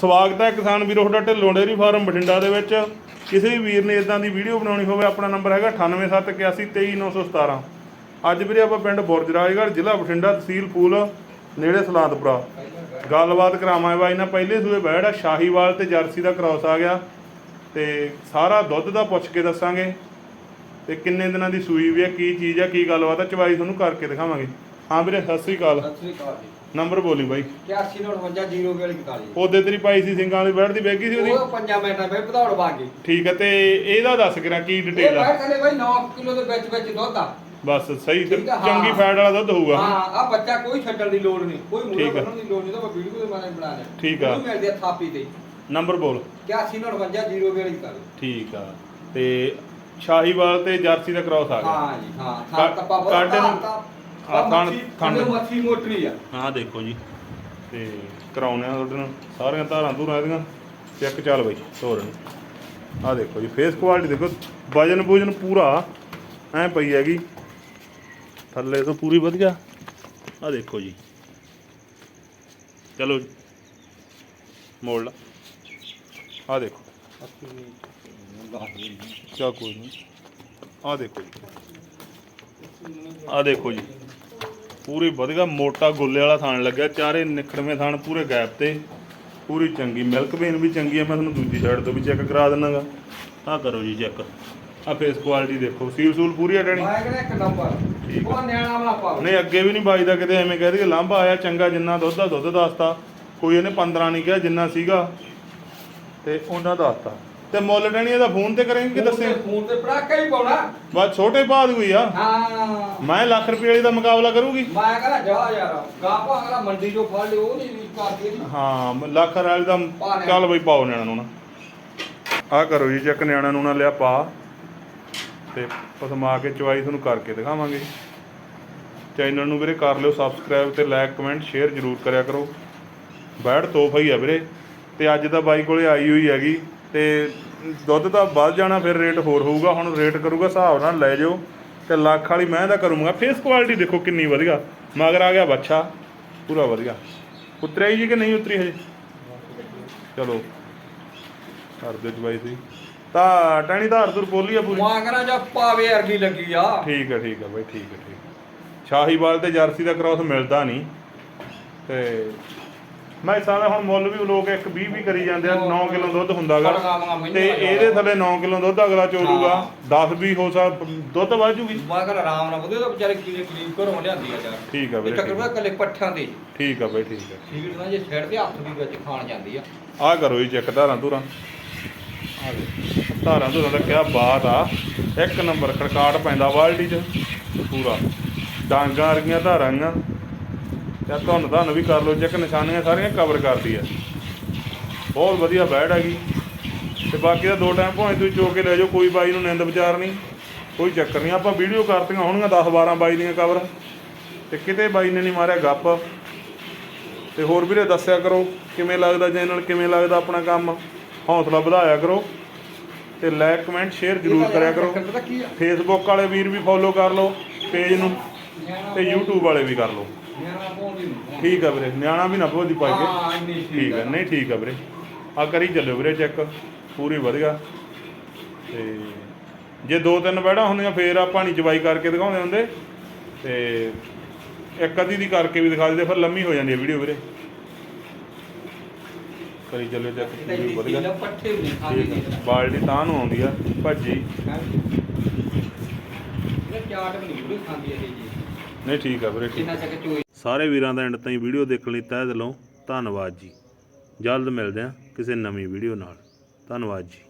ਸਵਾਗਤ ਹੈ ਕਿਸਾਨ ਵੀਰੋ, ਤੁਹਾਡਾ ਢਿੱਲੋਂ ਡੇਅਰੀ ਫਾਰਮ ਬਠਿੰਡਾ ਦੇ ਵਿੱਚ। ਕਿਸੇ ਵੀ ਵੀਰ ਨੇ ਇਦਾਂ ਦੀ ਵੀਡੀਓ ਬਣਾਉਣੀ ਹੋਵੇ, ਆਪਣਾ ਨੰਬਰ ਹੈਗਾ 9871823917 ਅੱਜ ਵੀਰੇ ਆਪਾਂ ਪਿੰਡ ਬੁਰਜਰਾਜਗੜ੍ਹ ਜ਼ਿਲ੍ਹਾ ਬਠਿੰਡਾ, ਤਹਿਸੀਲ ਫੂਲ ਨੇੜੇ ਸਲਾਦਪੁਰਾ। ਗੱਲਬਾਤ ਕਰਾਵਾਂ ਬਾਈ ਨਾ ਪਹਿਲੇ ਸੂਏ ਬੈੜ ਆ ਸ਼ਾਹੀਵਾਲ ਤੇ ਜਰਸੀ ਦਾ ਕ੍ਰਾਸ ਆ ਗਿਆ। ਤੇ ਸਾਰਾ ਦੁੱਧ ਦਾ ਪੁੱਛ ਕੇ ਦੱਸਾਂਗੇ। ਤੇ ਕਿੰਨੇ ਦਿਨਾਂ ਦੀ ਸੂਈ ਵੀ ਆ ਕੀ ਚੀਜ਼ ਆ ਕੀ ਗੱਲਬਾਤ ਆ ਚਵਾਈ ਤੁਹਾਨੂੰ ਕਰਕੇ ਦਿਖਾਵਾਂਗੇ। ਹਾਂ ਵੀਰੇ ਸਤਿ ਸ੍ਰੀ ਅਕਾਲ। ਸਤਿ ਸ੍ਰੀ ਅਕਾਲ ਜੀ। ਨੰਬਰ ਬੋਲੀ ਬਾਈ। 8159 ਉਹਦੇ ਤੇਰੀ ਪਾਈ ਸੀ ਸਿੰਘਾਂ ਵਾਲੀ ਬੈਠ ਦੀ ਬੈਗੀ ਸੀ ਉਹਦੀ? ਉਹ ਪੰਜਾਂ ਮਿੰਟਾਂ ਵਿੱਚ ਵਧਾਉਣ ਵਾਗੇ ਠੀਕ ਹੈ ਤੇ ਇਹਦਾ ਦੱਸ ਕਿਰਾ ਕੀ ਇਹ ਡਿਟੇਲ ਆ? ਬੈਠ ਥਲੇ ਬਾਈ 9 ਕਿਲੋ ਦੇ ਵਿੱਚ ਵਿੱਚ ਦੁੱਧ ਆ। ਬਸ ਸਹੀ ਤੇ। ਚੰਗੀ ਫੈਟ ਵਾਲਾ ਦੁੱਧ ਹੋਊਗਾ। ਹਾਂ ਆ ਬੱਚਾ ਕੋਈ ਛੱਡਣ ਦੀ ਲੋੜ ਨਹੀਂ। ਕੋਈ ਮੂਹਰੇ। ਬਣਨ ਦੀ ਲੋੜ ਨਹੀਂ ਤਾਂ ਮੈਂ ਵੀਡੀਓ ਦੇ ਮਾਰੇ ਬਣਾ ਲਿਆ ਠੀਕ ਆ। ਉਹ ਮਿਲਦੇ ਆ ਥਾਪੀ ਤੇ। ਨੰਬਰ ਬੋਲ। 8159 ਠੀਕ ਆ। ਤੇ ਸ਼ਾਹੀਵਾਲ ਤੇ ਜਰਸੀ ਦਾ ਕ੍ਰਾਸ ਆ ਗਿਆ। ਹਾਂ ਜੀ ਹਾਂ ਕਾ- ਥਾਂ ਤੱਪਾ ਬਹੁਤ ਕਾਂਟੇ ਨੂੰ- ਤਾਂ ਥਣ- ਥਣ ਥਣ- ਮੱਛੀ ਮੋਟਰੀ ਆ? ਹਾਂ ਦੇਖੋ ਜੀ। ਤੇ ਕਰਾਉਣੇ ਆ ਤੁਹਾਡੇ ਨਾਲ। ਸਾਰੀਆਂ ਧਾਰਾਂ ਧੂਰਾਂ ਇਹਦੀਆਂ। ਚੈੱਕ ਚੱਲ ਬਈ ਤੋਰਨ ਆ ਦੇਖੋ ਜੀ ਫੇਸ ਕੁਆਲਿਟੀ ਦੇਖੋ। ਵਜਨ ਵੂਜਨ ਪੂਰਾ। ਐ ਪਈ ਹੈਗੀ। ਥੱਲੇ ਤੋਂ ਪੂਰੀ ਵਧੀਆ। ਆ ਦੇਖੋ ਜੀ। ਚਲੋ ਮੋੜ ਲਾ। ਆ ਦੇਖੋ। ਚਾ ਕੋਈ ਨਹੀਂ ਆ ਦੇਖੋ ਜੀ। ਆ ਦੇਖੋ ਜੀ। ਪੂਰੀ ਵਧੀਆ ਮੋਟਾ ਗੁੱਲੇ ਵਾਲਾ ਥਾਣ ਲੱਗਿਆ। ਚਾਰੇ ਨਿਖੜਵੇਂ ਥਾਣ ਪੂਰੇ ਗੈਪ ਤੇ। ਪੂਰੀ ਚੰਗੀ ਮਿਲਕ ਵੇਨ ਵੀ ਚੰਗੀ ਹੈ ਮੈਂ ਤੁਹਾਨੂੰ ਦੂਜੀ ਸਾਈਡ ਤੋਂ ਵੀ ਚੈੱਕ ਕਰਾ ਦਿੰਨਾਗਾ। ਆਹ ਕਰੋ ਜੀ ਚੈੱਕ ਆ ਫੇਸ ਕੁਆਲਿਟੀ ਦੇਖੋ। ਸੀਲ ਸੂਲ ਪੂਰੀ ਆ ਟਣੀ ਮੈਂ ਕਹਿੰਦਾ ਇੱਕ ਨੰਬਰ ਠੀਕ ਆ। ਉਹ ਨਿਆਣਾ ਵਾਲਾ ਪਾਓ ਨਹੀਂ ਅੱਗੇ ਵੀ ਨਹੀਂ ਬਾਜਦਾ ਕਿਤੇ। ਐਵੇਂ ਕਹਿ ਦਈਏ ਲਾਂਭਾ ਆਇਆ ਚੰਗਾ ਜਿੰਨਾ ਦੁੱਧ ਦਾ ਦੁੱਧ ਦੱਸਤਾ। ਕੋਈ ਇਹਨੇ 15 ਨਹੀਂ ਕਿਹਾ ਜਿੰਨਾ ਸੀਗਾ। ਤੇ ਉਹਨਾਂ ਦੱਸਤਾ। ਤੇ ਮੁੱਲ ਟਣੀ ਇਹਦਾ ਫੋਨ ਤੇ ਕਰਾਂਗੇ ਕਿ ਦੱਸੇ? ਫੋਨ ਤੇ ਪੜਾਕਾ ਹੀ ਪਾਉਣਾ। ਬਸ ਛੋਟੇ ਬਾਦ ਹੋਈ ਆ ਹਾਂ। ਮੈਂ ਲੱਖ ਰੁਪਏ ਵਾਲੀ ਦਾ ਮੁਕਾਬਲਾ ਕਰੂਗੀ। ਮੈਂ ਕਹਿੰਦਾ ਜਾ ਯਾਰ ਗਾਪਾ ਅਗਲਾ ਮੰਡੀ ਚੋਂ ਫੜ ਲਿਓ ਉਹ ਨਹੀਂ ਵੀ ਕਰਦੀ। ਹਾਂ ਲੱਖ ਵਾਲੀ ਦਾ ਚੱਲ ਬਈ ਪਾਓ ਨਿਆਣਾ ਨੂੰ ਨਾ। ਆ ਕਰੋ ਜੀ ਚੈੱਕ ਨਿਆਣਾ ਨੂੰ ਨਾ ਲਿਆ ਪਾ ਤੇ ਪਸਮਾ ਕੇ ਚਵਾਈ ਤੁਹਾਨੂੰ ਕਰਕੇ ਦਿਖਾਵਾਂਗੇ। ਚੈਨਲ ਨੂੰ ਵੀਰੇ ਕਰ ਲਿਓ ਸਬਸਕ੍ਰਾਈਬ ਤੇ ਲਾਈਕ ਕਮੈਂਟ ਸ਼ੇਅਰ ਜ਼ਰੂਰ ਕਰਿਆ ਕਰੋ। ਬੈੜ ਤੋਹਫਾ ਹੀ ਆ ਵੀਰੇ। ਤੇ ਅੱਜ ਤਾਂ ਬਾਈ ਕੋਲੇ ਆਈ ਹੋਈ ਹੈਗੀ। ਤੇ ਦੁੱਧ ਤਾਂ ਵੱਧ ਜਾਣਾ ਫਿਰ ਰੇਟ ਹੋਰ ਹੋਊਗਾ। ਹੁਣ ਰੇਟ ਕਰੂਗਾ ਹਿਸਾਬ ਨਾਲ ਲੈ ਜਾਓ। ਤੇ ਲੱਖ ਵਾਲੀ ਮੈਂ ਦਾ ਕਰੂੰਗਾ। ਫੇਸ ਕੁਆਲਿਟੀ ਦੇਖੋ ਕਿੰਨੀ ਵਧੀਆ। ਮਗਰ ਆ ਗਿਆ ਬੱਚਾ। ਪੂਰਾ ਵਧੀਆ। ਉਤਰਿਆ ਜੀ ਕਿ ਨਹੀਂ ਉਤਰੀ ਹਜੇ? ਚਲੋ। ਕਰ ਦੇ ਜਵਾਈ ਸੀ ਤਾਂ ਟੈਣੀ ਧਾਰ ਤੁਰ ਬੋਲੀ ਆ ਪੂਰੀ। ਮੈਂ ਕਹਿੰਦਾ ਜਾ ਪਾਵੇ ਵਰਗੀ ਲੱਗੀ ਆ। ਠੀਕ ਹੈ ਠੀਕ ਹੈ ਬਾਈ ਠੀਕ ਹੈ ਠੀਕ ਹੈ। ਸ਼ਾਹੀਵਾਲ ਤੇ ਜਰਸੀ ਦਾ ਕ੍ਰਾਸ ਮਿਲਦਾ ਨਹੀਂ। ਤੇ ਮੈਂ ਸਾਰਾ ਹੁਣ ਮੁੱਲ ਵੀ ਲੋਕ ਇੱਕ 20 ਵੀ ਕਰੀ ਜਾਂਦੇ ਆ 9 ਕਿਲੋ ਦੁੱਧ ਹੁੰਦਾਗਾ। ਤੇ ਇਹਦੇ ਥੱਲੇ 9 ਕਿਲੋ ਦੁੱਧ ਅਗਲਾ ਚੋਲੂਗਾ ਹਾਂ। 10 ਵੀ ਹੋ ਸਕ ਦੁੱਧ ਵੱਧ ਜੂਗੀ। ਮੈਂ ਕਹਿੰਦਾ ਆਰਾਮ ਨਾਲ ਵਧੀਆ ਤਾਂ ਵਿਚਾਰੇ ਕੀੜੇ ਕਰੀਬ ਘਰੋਂ ਲਿਆਂਦੀ ਆ ਯਾਰ ਠੀਕ ਆ ਇਹ ਵੀਰੇ ਚੱਕਰ ਠੀਕ ਦਾ ਕੱਲੇ ਪੱਠਾਂ ਦੇ ਠੀਕ ਆ ਬਾਈ ਠੀਕ ਹੈ ਠੀਕ ਨਾ ਜੇ ਛੇੜ ਦੇ ਹੱਥ ਵੀ ਵਿੱਚ ਖਾਣ ਜਾਂਦੀ ਆ। ਆ ਕਰੋ ਜੀ ਚੈੱਕ ਧਾਰਾਂ ਧੁਰਾਂ। ਆ ਧਾਰਾਂ ਧੁਰਾਂ ਦਾ ਕਿਆ ਬਾਤ ਆ। ਇੱਕ ਨੰਬਰ ਖੜਕਾਟ ਪੈਂਦਾ ਬਾਲਟੀ 'ਚ ਪੂਰਾ। ਡਾਂਗਾਂ ਵਰਗੀਆਂ ਧਾਰਾਂ ਆ ਤੇ ਧੁੰਨ ਧੰਨ ਵੀ ਕਰ ਲਓ ਚੈੱਕ ਨਿਸ਼ਾਨੀਆਂ ਸਾਰੀਆਂ ਕਵਰ ਕਰਦੀ ਆ। ਬਹੁਤ ਵਧੀਆ ਬੈਡ ਹੈਗੀ। ਤੇ ਬਾਕੀ ਦਾ ਦੋ ਟਾਈਮ ਭਾਵੇਂ ਤੁਸੀਂ ਚੋ ਕੇ ਲੈ ਜਾਓ ਕੋਈ ਬਾਈ ਨੂੰ ਨਿੰਦ ਵਿਚਾਰ ਨਹੀਂ ਕੋਈ ਚੱਕਰ ਨਹੀਂ। ਆਪਾਂ ਵੀਡੀਓ ਕਰਤੀਆਂ ਹੋਣਗੀਆਂ 10 12 ਬਾਈ ਦੀਆਂ ਕਵਰ ਤੇ ਕਿਤੇ ਬਾਈ ਨੇ ਨਹੀਂ ਮਾਰਿਆ ਗੱਪ। ਤੇ ਹੋਰ ਵੀਰੇ ਦੱਸਿਆ ਕਰੋ ਕਿਵੇਂ ਲੱਗਦਾ ਚੈਨਲ ਕਿਵੇਂ ਲੱਗਦਾ ਆਪਣਾ ਕੰਮ? ਹੌਸਲਾ ਵਧਾਇਆ ਕਰੋ। ਤੇ ਲਾਈਕ ਕਮੈਂਟ ਸ਼ੇਅਰ ਜ਼ਰੂਰ ਕਰਿਆ ਕਰੋ। ਫੇਸਬੁੱਕ ਵਾਲੇ ਵੀਰ ਵੀ ਫੋਲੋ ਕਰ ਲਓ ਪੇਜ ਨੂੰ ਤੇ YouTube ਵਾਲੇ ਵੀ ਕਰ ਲਓ। ਨਿਆਣਾ ਠੀਕ ਆ ਵੀਰੇ ਨਿਆਣਾ ਵੀ ਨਾ ਭੋਦੀ ਹਾਂ ਪਾਈਏ ਇੰਨੀ ਠੀਕ ਆ ਨਹੀਂ ਠੀਕ ਆ ਵੀਰੇ। ਆ ਕਰੀ ਚੱਲਿਓ ਵੀਰੇ ਚੈੱਕ ਪੂਰੀ ਵਧੀਆ। ਤੇ ਜੇ ਦੋ ਤਿੰਨ ਬੈੜਾਂ ਹੁੰਦੀਆਂ ਫੇਰ ਆਪਾਂ ਨਹੀਂ ਚਵਾਈ ਕਰਕੇ ਦਿਖਾਉਂਦੇ ਹੁੰਦੇ। ਤੇ ਇੱਕ ਅੱਧੀ ਦੀ ਕਰਕੇ ਵੀ ਦਿਖਾ ਦਿੰਦੇ ਫਿਰ ਲੰਮੀ ਹੋ ਜਾਂਦੀ ਹੈ ਵੀਡੀਓ ਵੀਰੇ। ਕਰੀ ਚੱਲਿਓ ਚੈੱਕ ਪੂਰੀ ਵਧੀਆ। ਇਹਦਾ ਪੱਠੇ ਵੀ ਨਹੀਂ ਖਾਂਦੀ ਠੀਕ ਆ। ਬਾਲਟੀ ਤਾਂ ਨੂੰ ਆਉਂਦੀ ਆ ਭੱਜੀ। ਇਹ ਚਾਟ ਵੀ ਨਹੀਂ ਬੜੀ ਖਾਂਦੀ ਇਹ ਜੀ। ਨਹੀਂ ਠੀਕ ਆ ਵੀਰੇ ਠੀਕ ਕਿੰਨਾ ਚੱਕ ਚੋਈ ਸਾਰੇ ਵੀਰਾਂ ਦਾ ਐਂਡ ਤਾਈਂ ਵੀਡੀਓ ਦੇਖਣ ਲਈ ਤਹਿ ਦਿਲੋਂ ਧੰਨਵਾਦ ਜੀ। ਜਲਦ ਮਿਲਦੇ ਹਾਂ ਕਿਸੇ ਨਵੀਂ ਵੀਡੀਓ ਨਾਲ। ਧੰਨਵਾਦ ਜੀ।